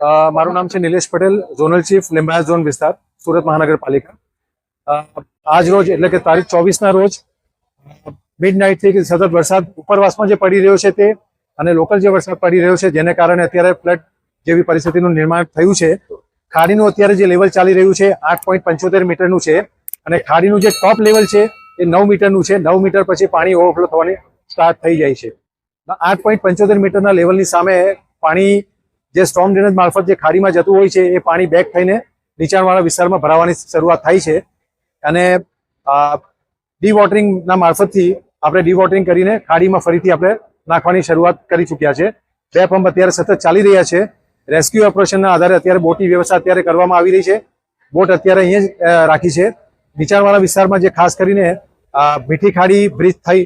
મારું નામ છે Nilesh Patel, zonal chief, Limbayat zone વિસ્તાર, સુરત મહાનગરપાલિકા. આજ રોજ, એટલે કે તારીખ ચોવીસના રોજ મિડ નાઇટથી સતત વરસાદ, ઉપરવાસમાં જે પડી રહ્યો છે તે, અને લોકલ જે વરસાદ પડી રહ્યો છે, જેને કારણે અત્યારે ફ્લડ જેવી પરિસ્થિતિનું નિર્માણ થયું છે. ખાડીનું અત્યારે જે લેવલ ચાલી રહ્યું છે, આઠ પોઈન્ટ પંચોતેર મીટરનું છે, અને ખાડીનું જે ટોપ લેવલ છે, એ નવ મીટરનું છે. નવ મીટર પછી પાણી ઓવરફ્લો થવાની સ્ટાર્ટ થઈ જાય છે. આઠ પોઈન્ટ પંચોતેર મીટરના લેવલની સામે પાણી જે સ્ટ્રોમ ડ્રેનેજ મારફત જે ખાડીમાં જતું હોય છે, એ પાણી બેક થઈને નીચાણવાળા વિસ્તારમાં ભરાવાની શરૂઆત થાય છે. અને ડી વોટરિંગના મારફતથી આપણે ડી વોટરિંગ કરીને ખાડીમાં ફરીથી આપણે નાખવાની શરૂઆત કરી ચૂક્યા છે. બે પંપ અત્યારે સતત ચાલી રહ્યા છે. રેસ્ક્યુ ઓપરેશનના આધારે અત્યારે બોટની વ્યવસ્થા અત્યારે કરવામાં આવી રહી છે. બોટ અત્યારે અહીંયા રાખી છે. નીચાણવાળા વિસ્તારમાં જે ખાસ કરીને મીઠી ખાડી બ્રિજ થઈ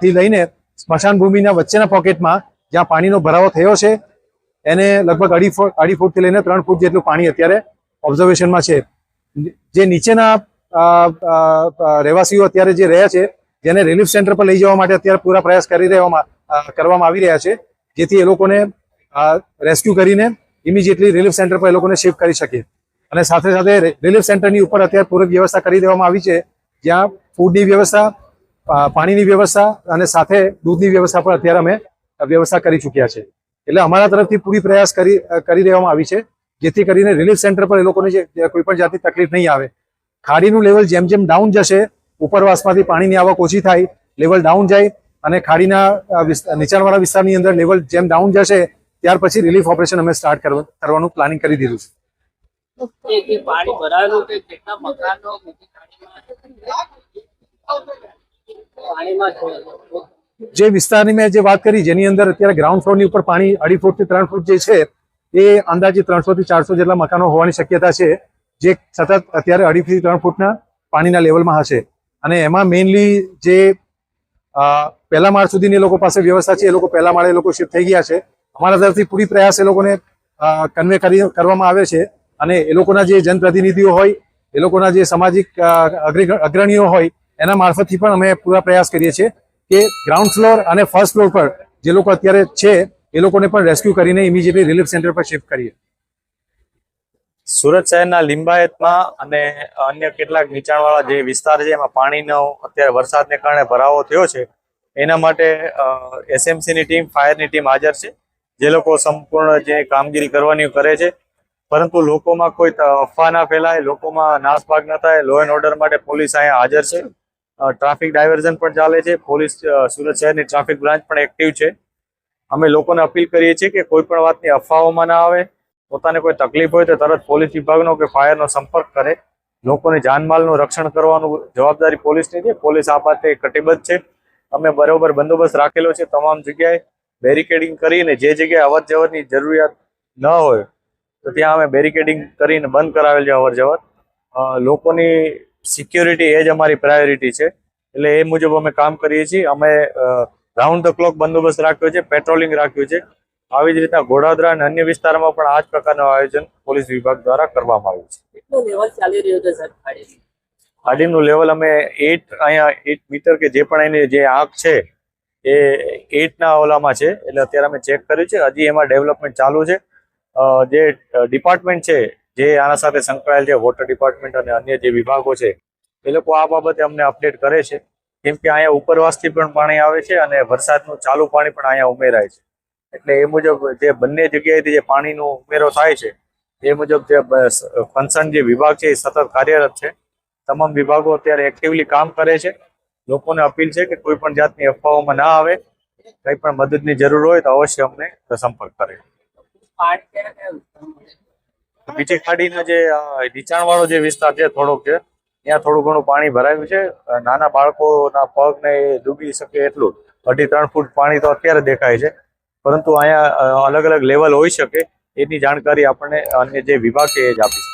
થી લઈને સ્મશાન ભૂમિના વચ્ચેના પોકેટમાં જ્યાં પાણીનો ભરાવો થયો છે એને લગભગ અઢી ફૂટ, અઢી ફૂટથી લઈને ત્રણ ફૂટ જેટલું પાણી અત્યારે ઓબ્ઝર્વેશનમાં છે. જે નીચેના રહેવાસીઓ અત્યારે જે રહ્યા છે, જેને રિલીફ સેન્ટર પર લઈ જવા માટે અત્યારે પૂરા પ્રયાસ કરી રહેવામાં કરવામાં આવી રહ્યા છે, જેથી એ લોકોને રેસ્ક્યુ કરીને ઇમિડિયેટલી રિલીફ સેન્ટર પર એ લોકોને શિફ્ટ કરી શકીએ. અને સાથે સાથે રિલીફ સેન્ટરની ઉપર અત્યારે પૂરક વ્યવસ્થા કરી દેવામાં આવી છે, જ્યાં ફૂડની વ્યવસ્થા પાણીની વ્યવસ્થા અને સાથે દૂધની વ્યવસ્થા પણ અત્યારે અમે વ્યવસ્થા કરી ચૂક્યા છે. એટલે અમારા તરફથી પૂરી પ્રયાસ કરી કરી દેવામાં આવી છે, જેથી કરીને રિલીફ સેન્ટર પર એ લોકોને જે કોઈ પણ જાતની તકલીફ નહીં આવે. ખાડીનું લેવલ જેમ જેમ ડાઉન જશે, ઉપરવાસમાંથી પાણીની આવક ઓછી થાય લેવલ ડાઉન જાય, અને ખાડીના નીચાણવાળા વિસ્તારની અંદર લેવલ જેમ ડાઉન જશે, ત્યાર પછી રિલીફ ઓપરેશન અમે સ્ટાર્ટ કરવાનું પ્લાનિંગ કરી દીધું છે. જે વિસ્તારની મેં જે વાત કરી, જેની અંદર અત્યારે ગ્રાઉન્ડ ફ્લોરની ઉપર પાણી અઢી ફૂટથી ત્રણ ફૂટ જે છે, એ અંદાજે ત્રણસો થી ચારસો જેટલા મકાનો હોવાની શક્યતા છે, જે સતત અત્યારે અઢી ફૂટથી ત્રણ ફૂટના પાણીના લેવલમાં હશે. અને એમાં મેઇનલી જે પહેલા માળ સુધીની લોકો પાસે વ્યવસ્થા છે, એ લોકો પહેલા માળે એ લોકો શિફ્ટ થઈ ગયા છે. અમારા તરફથી પૂરી પ્રયાસ એ લોકોને કન્વે કરી, કરવામાં આવે છે. અને એ લોકોના જે જનપ્રતિનિધિઓ હોય, એ લોકોના જે સામાજિક અગ્રણીઓ હોય, એના મારફતથી પણ અમે પૂરા પ્રયાસ કરીએ છીએ. કે ગ્રાઉન્ડ ફ્લોર અને ફર્સ્ટ ફ્લોર પર જે લોકો અત્યારે છે, એ લોકોને પણ રેસ્ક્યુ કરીને ઇમિડિયેટલી રિલીફ સેન્ટર પર શિફ્ટ કરીએ. સુરત શહેરના લિંબાયતમાં અને અન્ય કેટલાક નીચાણવાળા જે વિસ્તાર છે, એમાં પાણીનો અત્યારે વરસાદને કારણે ભરાવો થયો છે, એના માટે એસએમસીની ટીમ ફાયરની ટીમ હાજર છે, જે લોકો સંપૂર્ણ જે કામગીરી કરવાની કરે છે, પરંતુ લોકોમાં કોઈ અફવા ના ફેલાય, લોકોમાં નાસભાગ ન થાય લો એન્ડ ઓર્ડર માટે પોલીસ અહીંયા હાજર છે. ટ્રાફિક ડાયવર્ઝન પણ ચાલે છે. પોલીસ સુરત શહેરની ટ્રાફિક બ્રાન્ચ પણ એક્ટિવ છે. અમે લોકોને અપીલ કરીએ છીએ કે કોઈ પણ વાતની અફવાઓમાં ના આવે. પોતાને કોઈ તકલીફ હોય તો તરત પોલીસ વિભાગનો કે ફાયરનો સંપર્ક કરે. લોકોને જાનમાલનું રક્ષણ કરવાનું જવાબદારી પોલીસની છે. પોલીસ આ બાબતે કટિબદ્ધ છે. અમે બરોબર બંદોબસ્ત રાખેલો છે તમામ જગ્યાએ. બેરિકેડિંગ કરીને જે જગ્યાએ અવર જવરની જરૂરિયાત ન હોય તો ત્યાં અમે બેરિકેડિંગ કરીને બંધ કરાવેલ છે અવર જવર લોકોની સિક્યોરિટી એ જ અમારી પ્રાયોરિટી છે. એટલે એ મુજબ અમે કામ કરીએ છીએ. અમે રાઉન્ડ ધ ક્લોક બંદોબસ્ત રાખ્યો છે પેટ્રોલિંગ રાખ્યું છે. આવી જ રીતના ઘોડાદરા અને અન્ય વિસ્તારમાં પણ આ જ પ્રકારનું આયોજન પોલીસ વિભાગ દ્વારા કરવામાં આવ્યું છે. કેટલું લેવલ ચાલી રહ્યું છે સર ખાડી ગાડીનું લેવલ અમે એટ અહીંયા એટ મીટર કે જે પણ એની જે આંખ છે એ એટના ઓલામાં છે. એટલે અત્યારે અમે ચેક કર્યું છે. હજી એમાં ડેવલપમેન્ટ ચાલુ છે. જે ડિપાર્ટમેન્ટ છે જે આના સાથે સંકળાયેલ છે વોટર ડિપાર્ટમેન્ટ અને અન્ય જે વિભાગો છે, એ લોકો આ બાબતે અમને અપડેટ કરે છે. કેમ કે અહીંયા ઉપરવાસથી પણ પાણી આવે છે અને વરસાદનું ચાલુ પાણી પણ અહીંયા ઉમેરાય છે. એટલે એ મુજબ જે બંને જગ્યાએથી જે પાણીનો ઉમેરો થાય છે, એ મુજબ જે કન્સર્ન જે વિભાગ છે, એ સતત કાર્યરત છે. તમામ વિભાગો અત્યારે એક્ટિવલી કામ કરે છે. લોકોને અપીલ છે કે કોઈ પણ જાતની અફવાઓમાં ના આવે. કંઈ પણ મદદની જરૂર હોય તો અવશ્ય અમને સંપર્ક કરે. બીજી ખાડીના જે નીચાણવાળો જે વિસ્તાર છે થોડોક છે, ત્યાં થોડું ઘણું પાણી ભરાયું છે. નાના બાળકોના પગ ને ડૂબી શકે એટલું અઢી ત્રણ ફૂટ પાણી તો અત્યારે દેખાય છે. પરંતુ અહીંયા અલગ અલગ લેવલ હોઈ શકે એની જાણકારી આપણને અન્ય જે વિભાગ છે એ જ આપી